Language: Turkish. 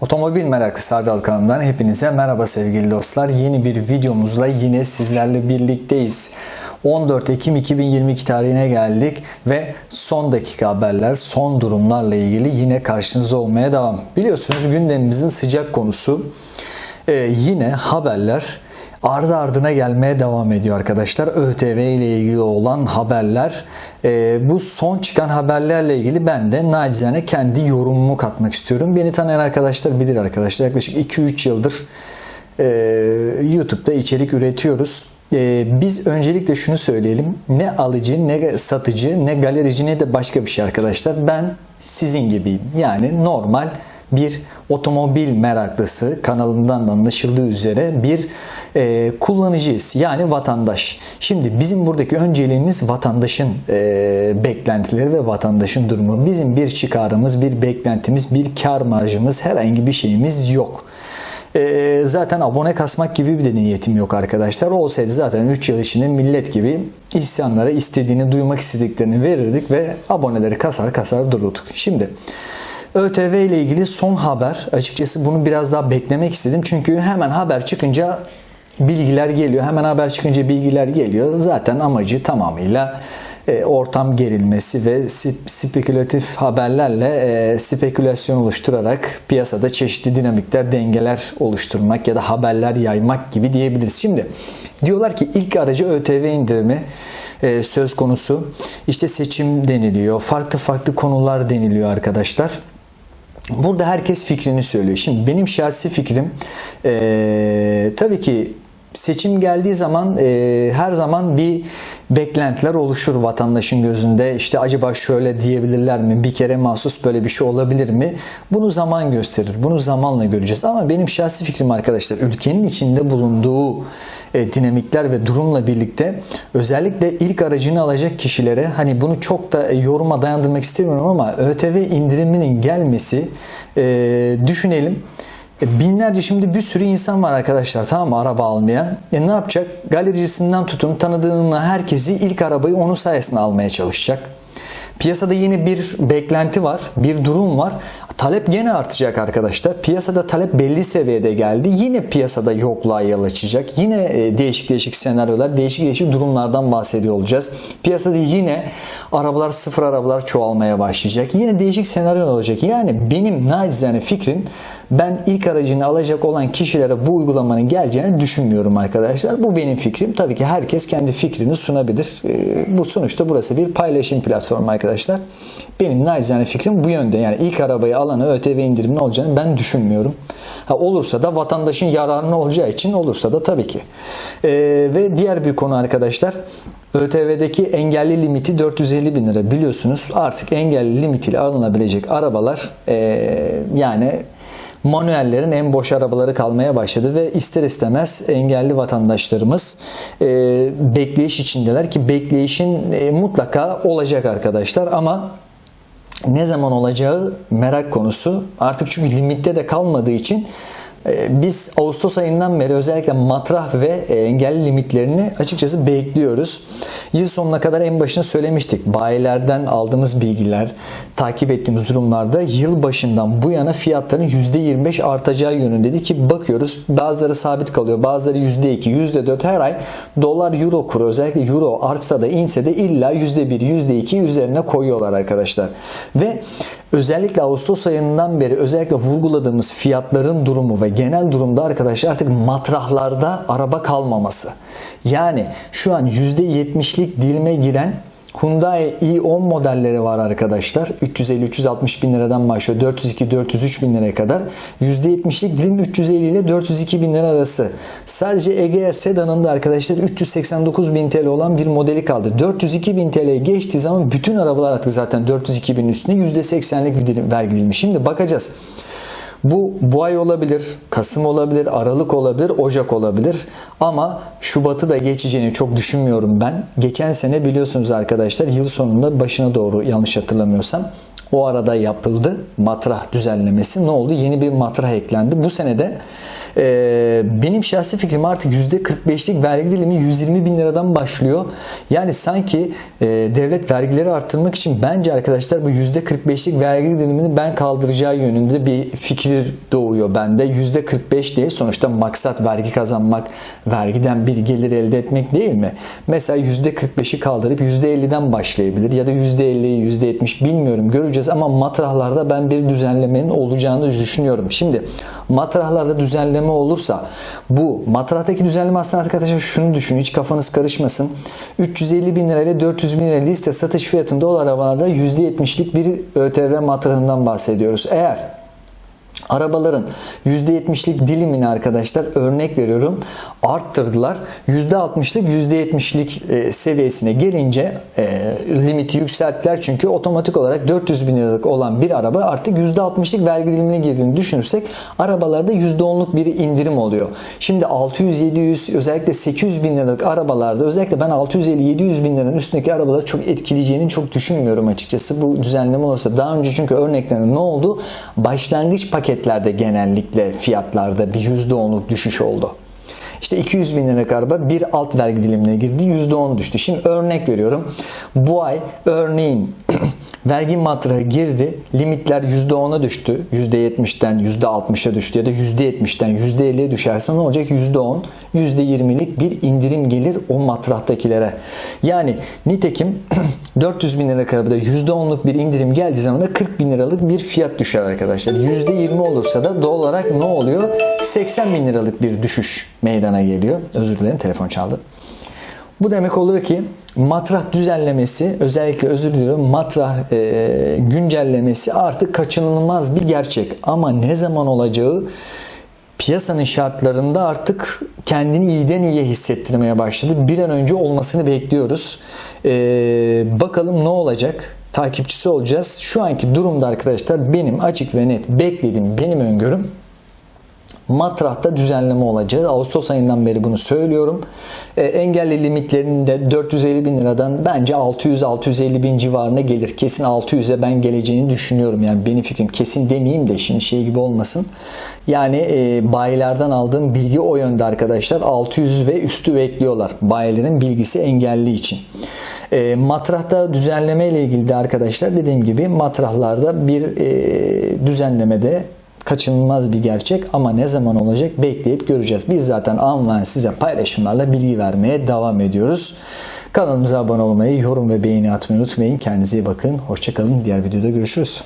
Otomobil meraklısı Sardal kanalından hepinize merhaba sevgili dostlar. Yeni bir videomuzla yine sizlerle birlikteyiz. 14 Ekim 2022 tarihine geldik ve son dakika haberler, son durumlarla ilgili yine karşınızda olmaya devam. Biliyorsunuz gündemimizin sıcak konusu e, yine haberler ardı ardına gelmeye devam ediyor arkadaşlar. ÖTV ile ilgili olan haberler. E, bu son çıkan haberlerle ilgili ben de nacizane kendi yorumumu katmak istiyorum. Beni tanıyan arkadaşlar bilir arkadaşlar. Yaklaşık 2-3 yıldır e, YouTube'da içerik üretiyoruz. E, biz öncelikle şunu söyleyelim. Ne alıcı, ne satıcı, ne galerici, ne de başka bir şey arkadaşlar. Ben sizin gibiyim. Yani normal bir otomobil meraklısı kanalından da anlaşıldığı üzere bir e, kullanıcıyız. Yani vatandaş. Şimdi bizim buradaki önceliğimiz vatandaşın e, beklentileri ve vatandaşın durumu. Bizim bir çıkarımız, bir beklentimiz, bir kar marjımız, herhangi bir şeyimiz yok. E, zaten abone kasmak gibi bir de niyetim yok arkadaşlar. Olsaydı zaten 3 yıl içinde millet gibi isyanlara istediğini duymak istediklerini verirdik ve aboneleri kasar kasar dururduk. Şimdi ÖTV ile ilgili son haber. Açıkçası bunu biraz daha beklemek istedim. Çünkü hemen haber çıkınca bilgiler geliyor. Hemen haber çıkınca bilgiler geliyor. Zaten amacı tamamıyla e, ortam gerilmesi ve spekülatif haberlerle e, spekülasyon oluşturarak piyasada çeşitli dinamikler, dengeler oluşturmak ya da haberler yaymak gibi diyebiliriz. Şimdi diyorlar ki ilk aracı ÖTV indirimi e, söz konusu. İşte seçim deniliyor. Farklı farklı konular deniliyor arkadaşlar. Burada herkes fikrini söylüyor. Şimdi benim şahsi fikrim ee, tabii ki seçim geldiği zaman e, her zaman bir beklentiler oluşur vatandaşın gözünde. İşte acaba şöyle diyebilirler mi? Bir kere mahsus böyle bir şey olabilir mi? Bunu zaman gösterir. Bunu zamanla göreceğiz. Ama benim şahsi fikrim arkadaşlar ülkenin içinde bulunduğu e, dinamikler ve durumla birlikte özellikle ilk aracını alacak kişilere hani bunu çok da e, yoruma dayandırmak istemiyorum ama ÖTV indiriminin gelmesi e, düşünelim. E, binlerce şimdi bir sürü insan var arkadaşlar tamam mı araba almayan. E ne yapacak? Galericisinden tutun tanıdığına herkesi ilk arabayı onun sayesinde almaya çalışacak. Piyasada yeni bir beklenti var, bir durum var. Talep gene artacak arkadaşlar. Piyasada talep belli seviyede geldi. Yine piyasada yokluğa yol açacak. Yine e, değişik değişik senaryolar, değişik değişik durumlardan bahsediyor olacağız. Piyasada yine arabalar sıfır arabalar çoğalmaya başlayacak. Yine değişik senaryo olacak. Yani benim nacizane fikrim ben ilk aracını alacak olan kişilere bu uygulamanın geleceğini düşünmüyorum arkadaşlar. Bu benim fikrim. Tabii ki herkes kendi fikrini sunabilir. E, bu sonuçta burası bir paylaşım platformu arkadaşlar. Benim nacizane fikrim bu yönde. Yani ilk arabayı alana ÖTV indirimli olacağını ben düşünmüyorum. Ha, olursa da vatandaşın yararına olacağı için olursa da tabii ki. Ee, ve diğer bir konu arkadaşlar. ÖTV'deki engelli limiti 450 bin lira biliyorsunuz. Artık engelli limitiyle alınabilecek arabalar ee, yani manuellerin en boş arabaları kalmaya başladı ve ister istemez engelli vatandaşlarımız e, bekleyiş içindeler ki bekleyişin e, mutlaka olacak arkadaşlar ama ne zaman olacağı merak konusu. Artık çünkü limitte de kalmadığı için biz Ağustos ayından beri özellikle matrah ve e, engelli limitlerini açıkçası bekliyoruz. Yıl sonuna kadar en başına söylemiştik. Bayilerden aldığımız bilgiler, takip ettiğimiz durumlarda yıl başından bu yana fiyatların %25 artacağı yönünde ki bakıyoruz. Bazıları sabit kalıyor, bazıları %2, %4 her ay dolar euro kuru özellikle euro artsa da inse de illa %1, %2 üzerine koyuyorlar arkadaşlar. Ve özellikle Ağustos ayından beri özellikle vurguladığımız fiyatların durumu ve genel durumda arkadaşlar artık matrahlarda araba kalmaması. Yani şu an %70'lik dilime giren Hyundai i10 modelleri var arkadaşlar. 350-360 bin liradan başlıyor. 402-403 bin liraya kadar. %70'lik dilim 350 ile 402 bin lira arası. Sadece Egea Sedan'ında arkadaşlar 389 bin TL olan bir modeli kaldı. 402 bin TL'ye geçtiği zaman bütün arabalar artık zaten 402 bin üstünde %80'lik bir dilim vergi dilimi. Şimdi bakacağız. Bu bu ay olabilir, Kasım olabilir, Aralık olabilir, Ocak olabilir. Ama Şubat'ı da geçeceğini çok düşünmüyorum ben. Geçen sene biliyorsunuz arkadaşlar yıl sonunda başına doğru yanlış hatırlamıyorsam o arada yapıldı matrah düzenlemesi. Ne oldu? Yeni bir matrah eklendi. Bu senede Ee, benim şahsi fikrim artık %45'lik vergi dilimi 120 bin liradan başlıyor. Yani sanki e, devlet vergileri arttırmak için bence arkadaşlar bu %45'lik vergi dilimini ben kaldıracağı yönünde bir fikir doğuyor bende. %45 diye sonuçta maksat vergi kazanmak, vergiden bir gelir elde etmek değil mi? Mesela %45'i kaldırıp %50'den başlayabilir ya da %50'yi %70 bilmiyorum göreceğiz ama matrahlarda ben bir düzenlemenin olacağını düşünüyorum. Şimdi matrahlarda düzenleme olursa bu matrahtaki düzenleme aslında arkadaşlar şunu düşünün hiç kafanız karışmasın. 350 bin lira ile 400 bin lira liste satış fiyatında olan arabalarda %70'lik bir ÖTV matrahından bahsediyoruz. Eğer Arabaların %70'lik dilimini arkadaşlar örnek veriyorum arttırdılar. %60'lık %70'lik e, seviyesine gelince e, limiti yükselttiler. Çünkü otomatik olarak 400 bin liralık olan bir araba artık %60'lık vergi dilimine girdiğini düşünürsek arabalarda %10'luk bir indirim oluyor. Şimdi 600-700 özellikle 800 bin liralık arabalarda özellikle ben 650-700 bin liranın üstündeki arabaları çok etkileyeceğini çok düşünmüyorum açıkçası. Bu düzenleme olursa daha önce çünkü örneklerinde ne oldu? Başlangıç paketlerde genellikle fiyatlarda bir %10'luk düşüş oldu. İşte 200 bin liralık araba bir alt vergi dilimine girdi %10 düştü. Şimdi örnek veriyorum. Bu ay örneğin vergi matrahı girdi. Limitler %10'a düştü. %70'den %60'a düştü ya da %70'den %50'ye düşerse ne olacak? %10, %20'lik bir indirim gelir o matrahtakilere. Yani nitekim 400 bin liralık arabada %10'luk bir indirim geldiği zaman da 40 bin liralık bir fiyat düşer arkadaşlar. %20 olursa da doğal olarak ne oluyor? 80 bin liralık bir düşüş meydana geliyor. Özür dilerim telefon çaldı. Bu demek oluyor ki matrah düzenlemesi özellikle özür diliyorum matrah e, güncellemesi artık kaçınılmaz bir gerçek. Ama ne zaman olacağı piyasanın şartlarında artık kendini iyiden iyiye hissettirmeye başladı. Bir an önce olmasını bekliyoruz. E, bakalım ne olacak? Takipçisi olacağız. Şu anki durumda arkadaşlar benim açık ve net beklediğim benim öngörüm matrahta düzenleme olacağı. Ağustos ayından beri bunu söylüyorum. E, engelli limitlerinin de 450 bin liradan bence 600-650 bin civarına gelir. Kesin 600'e ben geleceğini düşünüyorum. Yani benim fikrim kesin demeyeyim de şimdi şey gibi olmasın. Yani e, bayilerden aldığım bilgi o yönde arkadaşlar. 600 ve üstü bekliyorlar. Bayilerin bilgisi engelli için. E, matrahta düzenleme ile ilgili de arkadaşlar dediğim gibi matrahlarda bir e, düzenlemede kaçınılmaz bir gerçek ama ne zaman olacak bekleyip göreceğiz. Biz zaten online size paylaşımlarla bilgi vermeye devam ediyoruz. Kanalımıza abone olmayı, yorum ve beğeni atmayı unutmayın. Kendinize iyi bakın. Hoşçakalın. Diğer videoda görüşürüz.